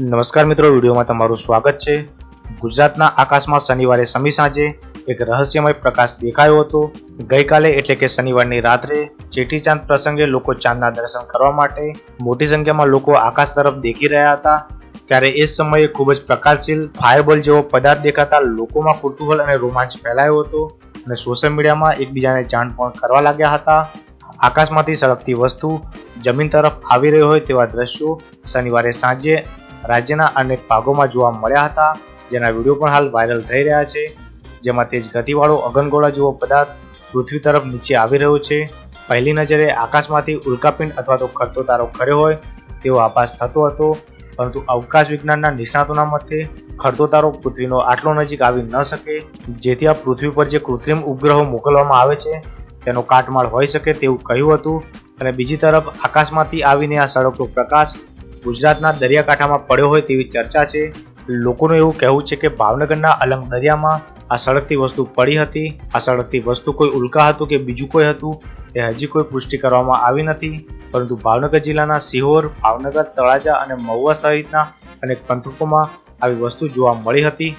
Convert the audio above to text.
નમસ્કાર મિત્રો, વિડીયોમાં તમારું સ્વાગત છે. ગુજરાતના આકાશમાં શનિવારે સમી સાંજે એક રહસ્યમય પ્રકાશ દેખાયો હતો. ગઈકાલે એટલે કે શનિવારની રાત્રે ચેટીચાંદ પ્રસંગે લોકો ચાંદના દર્શન કરવા માટે મોટી સંખ્યામાં લોકો આકાશ તરફ દેખી રહ્યા હતા. ત્યારે એ સમયે ખૂબ જ પ્રકાશશીલ ફાયરબોલ જેવો પદાર્થ દેખાતા લોકોમાં કુતૂહલ અને રોમાંચ ફેલાયો હતો અને સોશિયલ મીડિયામાં એકબીજાને જાણ પણ કરવા લાગ્યા હતા. આકાશમાંથી સળગતી વસ્તુ જમીન તરફ આવી રહી હોય તેવા દ્રશ્યો શનિવારે સાંજે રાજ્યના અનેક ભાગોમાં જોવા મળ્યા હતા, જેના વીડિયો પણ હાલ વાયરલ થઈ રહ્યા છે. જેમાં તેજ ગતિવાળો અગનગોળા જેવો પદાર્થ પૃથ્વી તરફ નીચે આવી રહ્યો છે. પહેલી નજરે આકાશમાંથી ઉલ્કાપિંડ અથવા તો ખરતો તારો ખર્યો હોય તેવો આભાસ થતો હતો, પરંતુ અવકાશ વિજ્ઞાનના નિષ્ણાતોના મતે ખરતો તારો પૃથ્વીનો આટલો નજીક આવી ન શકે. જેથી આ પૃથ્વી પર જે કૃત્રિમ ઉપગ્રહો મોકલવામાં આવે છે, તેનો કાટમાળ હોઈ શકે તેવું કહ્યું હતું. અને બીજી તરફ આકાશમાંથી આવીને આ સળગતો પ્રકાશ ગુજરાતના દરિયાકાંઠામાં પડ્યો હોય તેવી ચર્ચા છે. લોકોનું એવું કહેવું છે કે ભાવનગરના અલંગ દરિયામાં આ સળગતી વસ્તુ પડી હતી. આ સળગતી વસ્તુ કોઈ ઉલ્કા હતું કે બીજું કોઈ હતું તે હજી કોઈ પુષ્ટિ કરવામાં આવી નથી. પરંતુ ભાવનગર જિલ્લાના સિહોર, ભાવનગર, તળાજા અને મહુવા સહિતના અનેક પંથકોમાં આવી વસ્તુ જોવા મળી હતી.